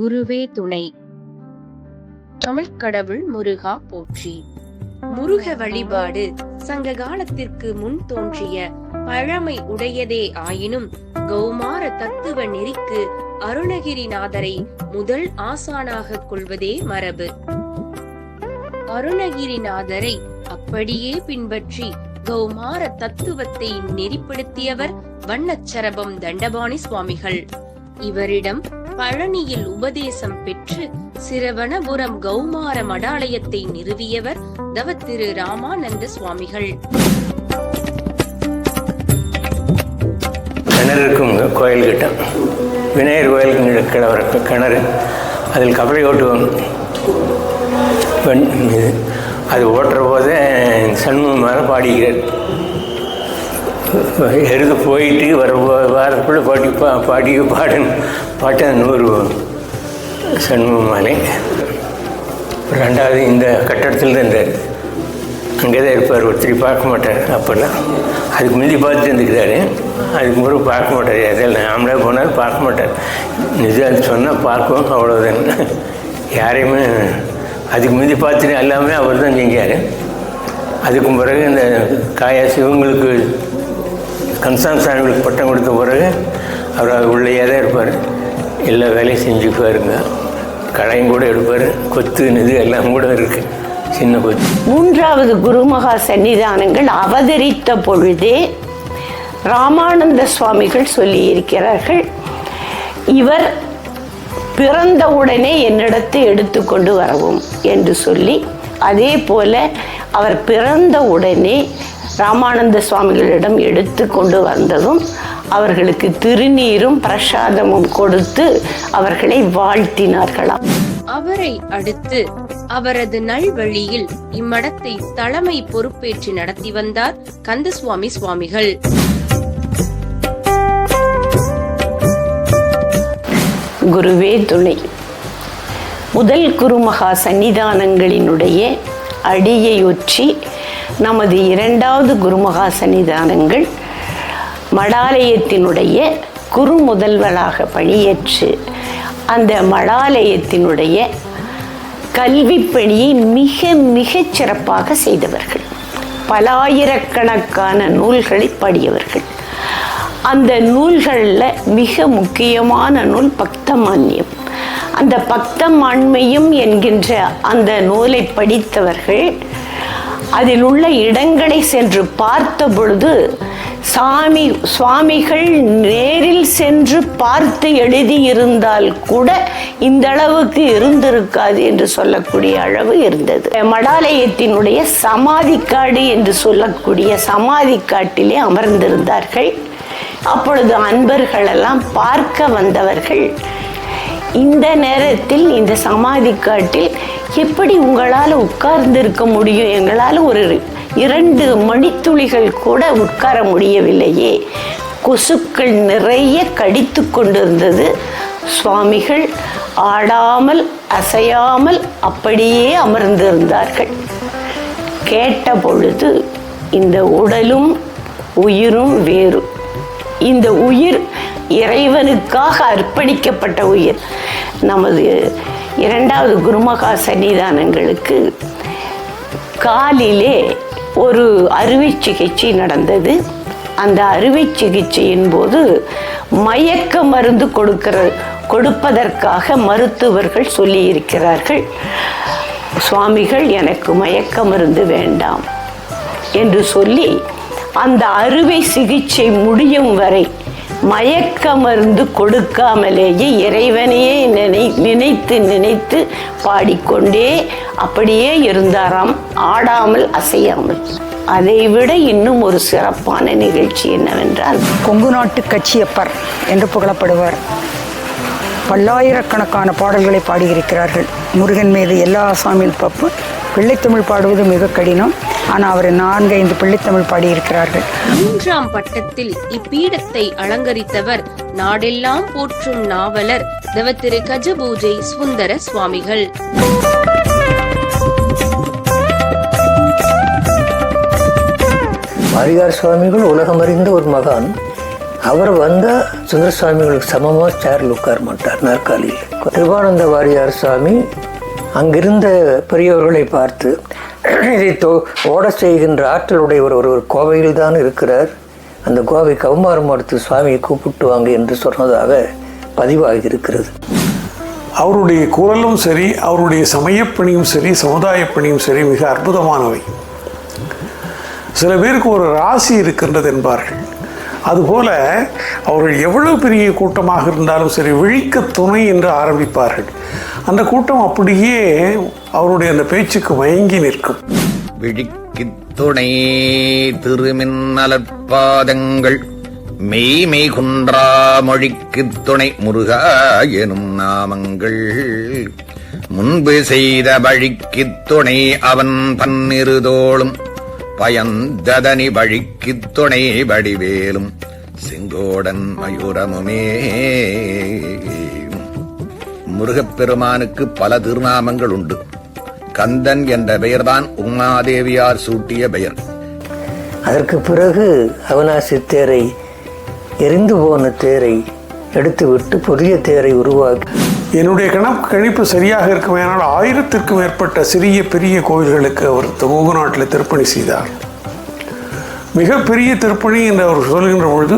குருவே துணை. தமிழ்க் கடவுள் முருகா போற்றி. முருக வழிபாடு சங்க காலத்திற்கு முன் தோன்றிய பழமை உடையதே ஆயினும் கௌமார தத்துவ நெறிக்கு அருணகிரிநாதரை முதல் ஆசானாக கொள்வதே மரபு. அருணகிரிநாதரை அப்படியே பின்பற்றி கௌமார தத்துவத்தை நெறிப்படுத்தியவர் வண்ணச்சரபம் தண்டபாணி சுவாமிகள். இவரிடம் பழனியில் உபதேசம் பெற்று சிரவணபுரம் கௌமார மடாலயத்தை நிறுவியவர் தவத்திரு ராமானந்த சுவாமிகள். கிணறு இருக்குங்க கோயில்கிட்ட விநாயகர் கோயில் கிழவருக்கு கிணறு. அதில் கபடி ஓட்டுவாங்க இது அது ஓட்டுற போது சண்முகம் மேலே பாடிக்கிறார் போயிட்டு வர வாரத்துக்குள்ளே பாட்டி பா பாடி பாடன் பாட்டன் நூறு சண்முகமாலே ரெண்டாவது இந்த கட்டடத்தில் தான் இருந்தார் அங்கே தான் இருப்பார் ஒருத்தர் பார்க்க மாட்டார் அப்போல்லாம். அதுக்கு முந்தி பார்த்து இருந்துக்கிறாரு அதுக்கு முறை பார்க்க மாட்டார். எதில் நாமளே போனாலும் பார்க்க மாட்டார். நிஜம் சொன்னால் பார்ப்போம் அவ்வளோதான் யாரையுமே அதுக்கு முந்தி பார்த்துட்டு எல்லாமே அவர் தான் செஞ்சார் அதுக்கு பிறகு இந்த காயாசி இவங்களுக்கு கன்சாம் சாமிகளுக்கு பட்டம் கொடுத்த பிறகு அவர் அது உள்ளேயே தான் இருப்பார். எல்லா வேலையும் செஞ்சுக்குவாருங்க கடையும் கூட எடுப்பார். கொத்து இது எல்லாம் கூட இருக்குது சின்ன கொத்து. மூன்றாவது குருமகா சன்னிதானங்கள் அவதரித்த பொழுதே ராமானந்த சுவாமிகள் சொல்லியிருக்கிறார்கள் இவர் பிறந்தவுடனே என்னிடத்தை எடுத்துக்கொண்டு வரவும் என்று சொல்லி அதே போல அவர் பிறந்த உடனே ராமானந்த சுவாமிகளிடம் எடுத்து கொண்டு வந்ததும் அவர்களுக்கு திருநீரும் பிரசாதமும் கொடுத்து அவர்களை வாழ்த்தினார்களாம். அவரை அடுத்து அவரது நல்வழியில் இம்மடத்தை தலைமை பொறுப்பேற்று நடத்தி வந்தார் கந்தசுவாமி சுவாமிகள். குருவே துணை முதல் குருமகா சன்னிதானங்களினுடைய அடியையொற்றி நமது இரண்டாவது குருமகா சன்னிதானங்கள் மடாலயத்தினுடைய குரு முதல்வராக பணியேற்று அந்த மடாலயத்தினுடைய கல்வி பணியை மிக மிகச் சிறப்பாக செய்தவர்கள். பலாயிரக்கணக்கான நூல்களை பாடியவர்கள். அந்த நூல்களில் மிக முக்கியமான நூல் பக்தமான்யம். அந்த பக்தமான்மையும் என்கின்ற அந்த நூலை படித்தவர்கள் அதில் உள்ள இடங்களை சென்று பார்த்த பொழுது சாமி சுவாமிகள் நேரில் சென்று பார்த்து எழுதியிருந்தால் கூட இந்த அளவுக்கு இருந்திருக்காது என்று சொல்லக்கூடிய அளவு இருந்தது. மடாலயத்தினுடைய சமாதிக்காடு என்று சொல்லக்கூடிய சமாதிக்காட்டிலே அமர்ந்திருந்தார்கள். அப்பொழுது அன்பர்களெல்லாம் பார்க்க வந்தவர்கள் இந்த நேரத்தில் இந்த சமாதி காட்டில் எப்படி உங்களால் உட்கார்ந்து இருக்க முடியும்? எங்களால் ஒரு இரண்டு மணித்துளிகள் கூட உட்கார முடியவில்லையே. கொசுக்கள் நிறைய கடித்து கொண்டிருந்தது. சுவாமிகள் ஆடாமல் அசையாமல் அப்படியே அமர்ந்திருந்தார்கள். கேட்ட பொழுது இந்த உடலும் உயிரும் வேறு. இந்த உயிர் இறைவனுக்காக அர்ப்பணிக்கப்பட்ட உயிர். நமது இரண்டாவது குருமகா சன்னிதானங்களுக்கு காலிலே ஒரு அறுவை சிகிச்சை நடந்தது. அந்த அறுவை சிகிச்சையின் போது மயக்க மருந்து கொடுக்கிற கொடுப்பதற்காக மருத்துவர்கள் சொல்லியிருக்கிறார்கள் சுவாமிகள் எனக்கு மயக்க மருந்து வேண்டாம் என்று சொல்லி அந்த அறுவை சிகிச்சை முடியும் வரை மயக்க மருந்து கொடுக்காமலேயே இறைவனையே நினை நினைத்து நினைத்து பாடிக்கொண்டே அப்படியே இருந்தாராம். ஆடாமல் அசையாமல். அதைவிட இன்னும் ஒரு சிறப்பான நிகழ்ச்சி என்னவென்றால் கொங்கு நாட்டு கட்சியப்பர் என்று புகழப்படுவார். பல்லாயிரக்கணக்கான பாடல்களை பாடியிருக்கிறார்கள். முருகன் மீது எல்லா ஆசாமியில் பப்பு பிள்ளைத்தமிழ் பாடுவது மிக கடினம். ஆனால் அவர் நான்கு ஐந்து பிள்ளைத்தமிழ் பாடியிருக்கிறார்கள். மூன்றாம் பட்டத்தில் இப்பீடத்தை அலங்கரித்தவர் நாடெல்லாம் போற்றும் நாவலர் தவத்திரு கஜபூஜை சுந்தர சுவாமிகள். வாரியார் சுவாமிகள் உலகம் அறிந்த ஒரு மகான். அவர் வந்தால் சுந்தர சுவாமிகளுக்கு சமமாக சேரில் உட்கார மாட்டார் நாற்காலியில். கிருபானந்த வாரியார் சுவாமி அங்கிருந்த பெரியவர்களை பார்த்து இதை தோ ஓட செய்கின்ற ஆற்றலுடைய ஒரு ஒரு கோவையில் தான் இருக்கிறார். அந்த கோவை கவுமாரம் அடுத்து சுவாமியை கூப்பிட்டு வாங்க என்று சொன்னதாக பதிவாகி இருக்கிறது அவருடைய குரலும் சரி அவருடைய சமயப்பணியும் சரி சமுதாய பணியும் சரி மிக அற்புதமானவை. சில பேருக்கு ஒரு ராசி இருக்கின்றது என்பார்கள். அதுபோல அவர்கள் எவ்வளவு பெரிய கூட்டமாக இருந்தாலும் சரி விழிக்க துணை என்று ஆரம்பிப்பார்கள். அந்த கூட்டம் அப்படியே அவருடைய அந்த பேச்சுக்கு மயங்கி நிற்கும். விழிக்குத் துணை திருமின்னலற்பாதங்கள் மெய்மெய் குன்றா மொழிக்கு துணை முருகா எனும் நாமங்கள். முன்பு செய்த வழிக்குத் துணை அவன் பன்னிருதோளும் பயந்ததனி வழிக்குத் துணை வடிவேலும் செங்கோடன் மயூரமுமே. முருகப்பெருமானுக்கு பல திருநாமங்கள் உண்டு கந்தன் என்ற பெயர்தான் உமாதேவியார் சூட்டிய பெயர். அதற்கு பிறகு அவினாசி தேரை எரிந்து போன தேரை எடுத்துவிட்டு புதிய தேரை உருவாக்கி என்னுடைய கணக்கு கணிப்பு சரியாக இருக்குமேனால் ஆயிரத்திற்கும் மேற்பட்ட சிறிய பெரிய கோயில்களுக்கு அவர் மூகு நாட்டில் திருப்பணி செய்தார். மிகப்பெரிய திருப்பணி என்று அவர் சொல்கின்ற பொழுது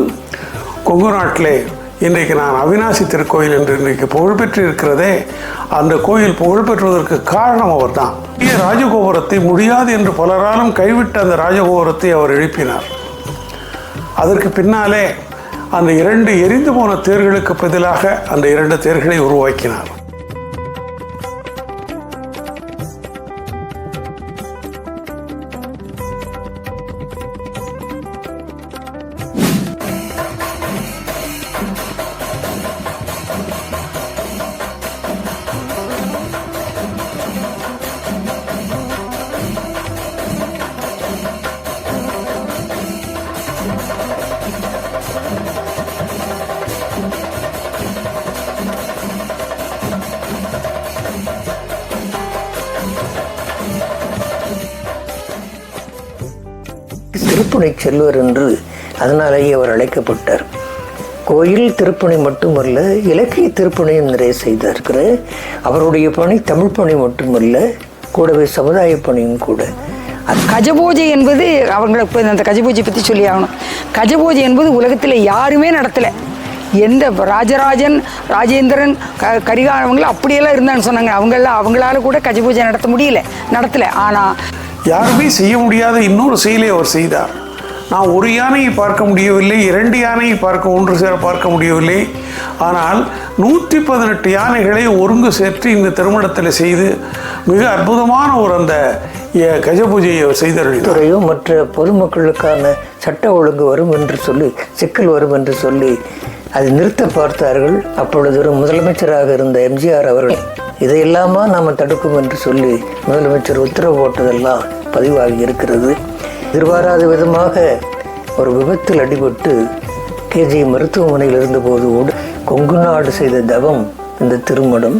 கொங்கு நாட்டிலே இன்றைக்கு நான் அவினாசி திருக்கோயில் என்று இன்றைக்கு புகழ்பெற்று இருக்கிறதே அந்த கோயில் புகழ்பெற்றுவதற்கு காரணம் அவர்தான். பெரிய ராஜகோபுரத்தை முடியாது என்று பலராலும் கைவிட்ட அந்த ராஜகோபுரத்தை அவர் எழுப்பினார். அதற்கு பின்னாலே அந்த இரண்டு எரிந்து போன தேர்களுக்கு பதிலாக அந்த இரண்டு தேர்களை உருவாக்கினார். திருப்புனை செல்வர் என்று அதனாலேயே அவர் அழைக்கப்பட்டார். கோயில் திருப்பணி மட்டுமல்ல இலக்கிய திருப்பணியும் நிறைய செய்திருக்கிற அவருடைய பணி தமிழ் பணி மட்டுமல்ல கூடவே சமுதாய பணியும் கூட. அது கஜபூஜை என்பது அவங்களுக்கு அந்த கஜபூஜை பற்றி சொல்லி ஆகணும். கஜபூஜை என்பது உலகத்தில் யாருமே நடத்தலை. எந்த ராஜராஜன் ராஜேந்திரன் க கரிகாலவங்களும் அப்படியெல்லாம் இருந்தான்னு சொன்னாங்க. அவங்கெல்லாம் அவங்களால கூட கஜபூஜை நடத்த முடியல நடத்தலை. ஆனால் யாருமே செய்ய முடியாத இன்னொரு செயலை அவர் செய்தார். நான் ஒரு யானையை பார்க்க முடியவில்லை இரண்டு யானையை பார்க்க ஒன்று சேர பார்க்க முடியவில்லை. ஆனால் நூற்றி பதினெட்டு யானைகளை ஒருங்கு சேர்த்து இந்த திருமணத்தில் செய்து மிக அற்புதமான ஒரு அந்த கஜ பூஜையை செய்தார்கள் துறையும் மற்ற பொதுமக்களுக்கான சட்ட ஒழுங்கு வரும் என்று சொல்லி சிக்கல் வரும் என்று சொல்லி அதை நிறுத்த பார்த்தார்கள். அப்பொழுது ஒரு முதலமைச்சராக இருந்த எம்ஜிஆர் அவர்கள் இதையெல்லாமா நாம் தடுக்கும் என்று சொல்லி முதலமைச்சர் உத்தரவு போட்டதெல்லாம் பதிவாகி இருக்கிறது. எதிர்பாராத விதமாக ஒரு விபத்தில் அடிபட்டு கேஜி மருத்துவமனையில் இருந்தபோது கொங்கு நாடு செய்த தவம் இந்த திருமணம்.